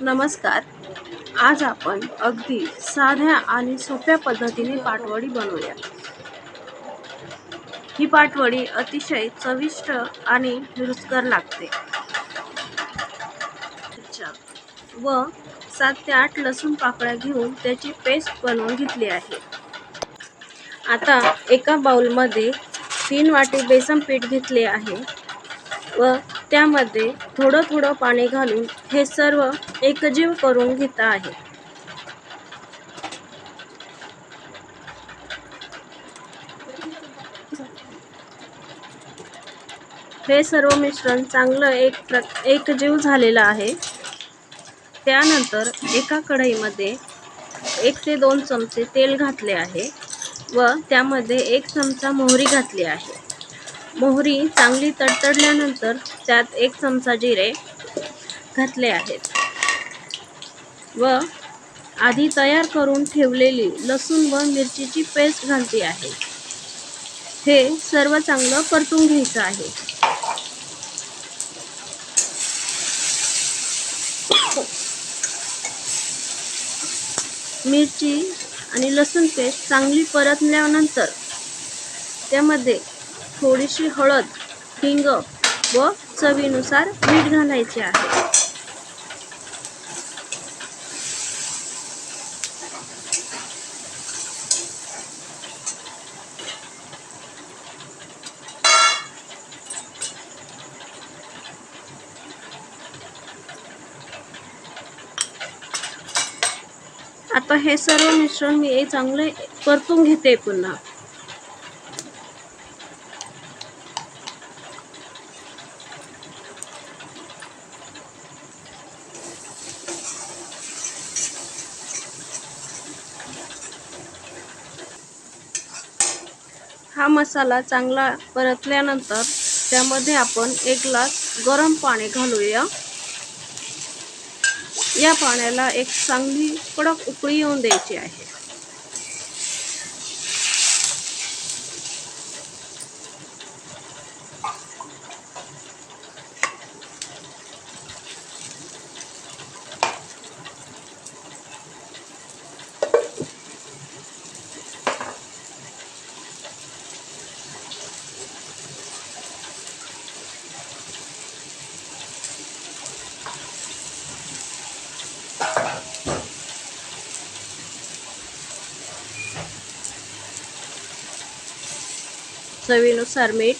नमस्कार. आज आपण अगदी साध्या आणि सोप्या पद्धतीने पाटवडी बनवूया. ही पाटवडी अतिशय चविष्ट आणि रुचकर लागते. अच्छा. व सात ते आठ लसूण पाकळ्या घेऊन त्याची पेस्ट बनवून घेतली आहे. आता एका बाउलमध्ये तीन वाटी बेसन पीठ घेतले आहे. व त्यामध्ये थोडं थोडं पाणी घालून हे सर्व एकजीव करून घेत आहे. हे सर्व मिश्रण चांगलं एक प्र एकजीव झालेलं आहे. त्यानंतर एका कढईमध्ये एक ते दोन चमचे तेल घातले आहे व त्यामध्ये एक चमचा मोहरी घातली आहे. मोहरी चांगली तडतडल्यानंतर त्यात एक चमचा जिरे घातले आहेत. व आधी तयार करून ठेवलेली लसूण व मिरचीची पेस्ट घालते आहे. हे सर्व चांगलं परतून घ्यायचं आहे. मिरची आणि लसूण पेस्ट चांगली परतल्यानंतर त्यामध्ये थोडीशी हळद हिंग व चवीनुसार मीठ घालायचे आहे. आता हे सर्व मिश्रण मी चांगले परतून घेते पुन्हा. हा मसाला चांगला परतल्यानंतर त्यामध्ये आपण एक ग्लास गरम पाणी घालूया. या पाण्याला एक चांगली कडक उकळी येऊन द्यायची आहे. चवीनुसार मीठ.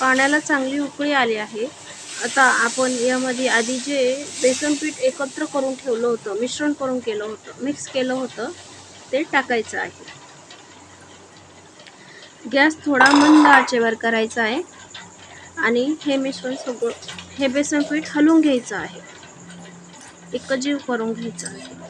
पाण्याला चांगली उकळी आली आहे. आता आपण यामध्ये आधी जे बेसन पीठ एकत्र करून ठेवलं होतं मिश्रण करून केलं होतं मिक्स केलं होतं ते टाकायचं आहे. गॅस थोडा मंद आचेवर करायचा आहे. आणि हे मिश्रण सगळं हे बेसन पीठ हलवून घ्यायचं आहे. एकजीव करून घ्यायचं आहे.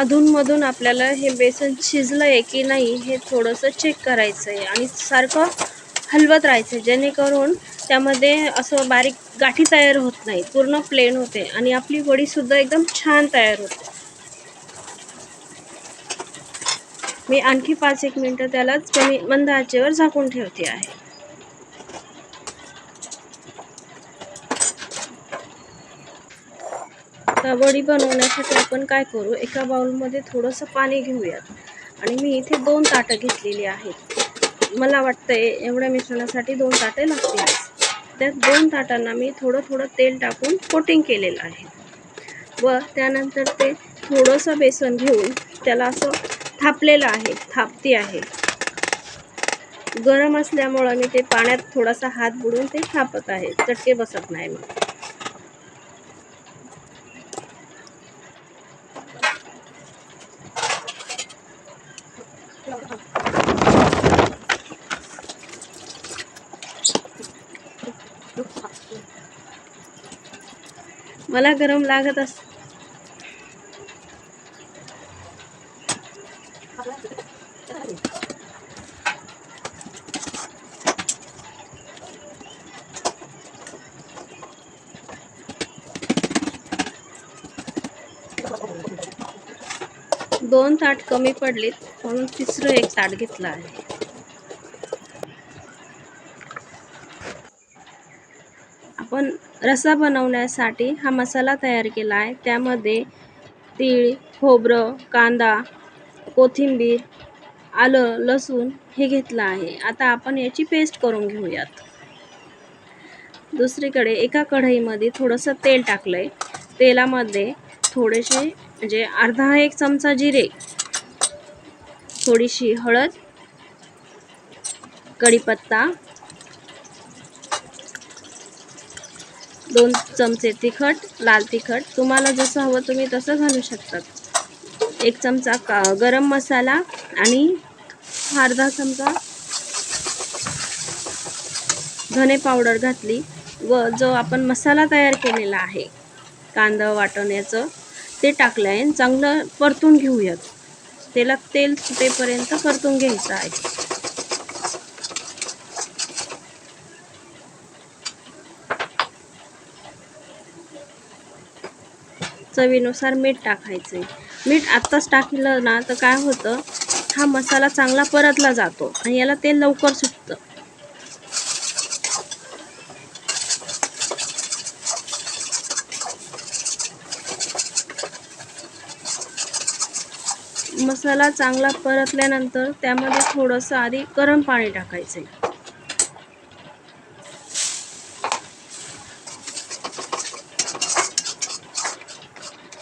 अधूनमधून आपल्याला हे बेसन शिजलं आहे की नाही हे थोडंसं चेक करायचं आहे आणि सारखं हलवत राहायचं आहे जेणेकरून त्यामध्ये असं बारीक गाठी तयार होत नाही. पूर्ण प्लेन होते. आणि आपली वडीसुद्धा एकदम छान तयार होते. मी आणखी पाच एक मिनटं त्यालाच कमी मंद आचेवर झाकून ठेवते आहे. आता वडी बनवण्यासाठी आपण काय करू? एका बाउलमध्ये थोडंसं पाणी घेऊयात. आणि मी इथे दोन ताटं घेतलेली आहेत. मला वाटतंय एवढ्या मिश्रणासाठी दोन ताटे लागतील त्या दोन ताटांना मी थोडं थोडं तेल टाकून कोटिंग केलेलं आहे. व त्यानंतर ते थोडंसं बेसन घेऊन त्याला असं थापलेलं आहे थापती आहे. गरम असल्यामुळं मी ते पाण्यात थोडासा हात बुडून ते थापत आहे. चटके बसत नाही मग मला गरम लागत अस दोन ताट कमी पडलीत म्हणून तिसरं एक ताट घेतलं आहे. रस्सा रसा बनवण्यासाठी हा मसाला तयार केला आहे. त्यामध्ये तीळ खोबरं कांदा कोथिंबीर आलं लसूण हे घेतलं आहे. आता आपण याची पेस्ट करून घेऊयात. दुसरीकडे एका कढईमध्ये थोडंसं तेल टाकलं आहे तेलामध्ये थोडेसे म्हणजे अर्धा एक चमचा जिरे थोडीशी हळद कढीपत्ता दोन चमचे तिखट लाल तिखट. तुम्हाला जसं हवं तुम्ही तसं घालू शकतात. एक चमचा का गरम मसाला आणि अर्धा चमचा धने पावडर घातली व जो आपण मसाला तयार केलेला आहे कांदा वाटण्याचं ते टाकलं आहे. चांगलं परतून घेऊयात. तेला तेल सुटेपर्यंत परतून घ्यायचं आहे. चवीनुसार मीठ टाकायचं आहे मीठ आत्ताच टाकलं ना तर काय होतं? हा मसाला चांगला परतला जातो आणि याला तेल लवकर सुटतं. मसाला चांगला परतल्यानंतर त्यामध्ये थोडंसं आधी गरम पाणी टाकायचं आहे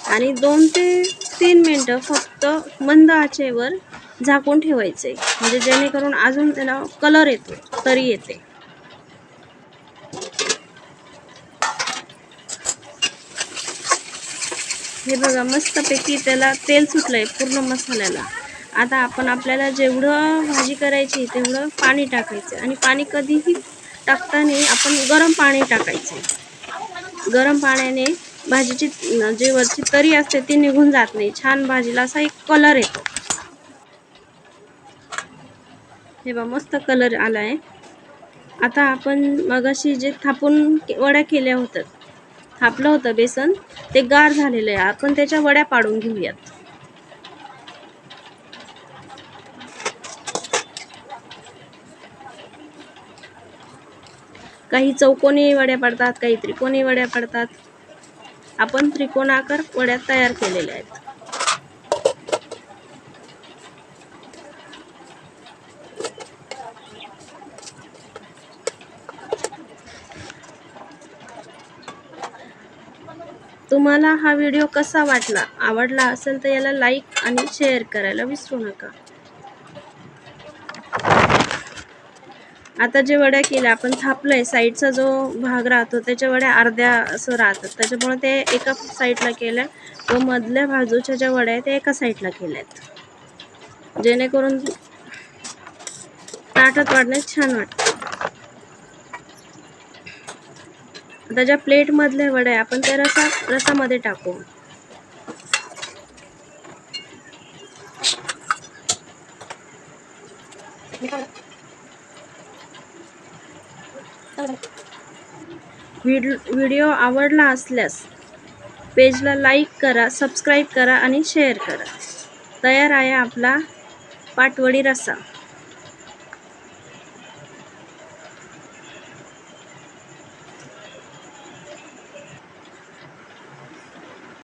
आणि दोन ते तीन मिनटं फक्त मंद आचेवर झाकून ठेवायचे. म्हणजे जेणेकरून अजून त्याला कलर येतो तरी येते. हे बघा मस्तपैकी त्याला तेल सुटलंय पूर्ण मसाल्याला. आता आपण आपल्याला जेवढं भाजी करायची तेवढं पाणी टाकायचं. आणि पाणी कधीही टाकताना आपण गरम पाणी टाकायचं गरम पाण्याने भाजीची जी वरची तरी असते ती निघून जात नाही. छान भाजीला असा एक कलर येतो. हे बा मस्त कलर आला आहे आता आपण मगाशी जे थापून वड्या केल्या होत्या थापलं होतं बेसन ते गार झालेलं आहे. आपण त्याच्या वड्या पाडून घेऊयात. काही चौकोनी वड्या पडतात काही त्रिकोणी वड्या पडतात. आपण त्रिकोणाकार वड्या तयार केलेल्या आहेत. तुम्हाला हा व्हिडिओ कसा वाटला आवडला असेल तर याला लाईक आणि शेअर करायला विसरू नका. आता जे वड्या केल्या आपण थापलंय साईडचा जो भाग राहतो त्याच्या वड्या अर्ध्या असं राहतात. त्याच्यामुळे ते एका साईडला केल्या व मधल्या बाजूच्या ज्या वड्या आहेत त्या एका साईडला केल्यात. जेणेकरून ताटात वाढण्यास छान वाटतं. आता ज्या प्लेटमधल्या वड्या आपण त्या रसा रसामध्ये टाकू. व्हिड व्हिडिओ आवडला असल्यास पेजला लाईक करा सबस्क्राईब करा आणि शेअर करा. तयार आहे आपला पाटवडी रस्सा.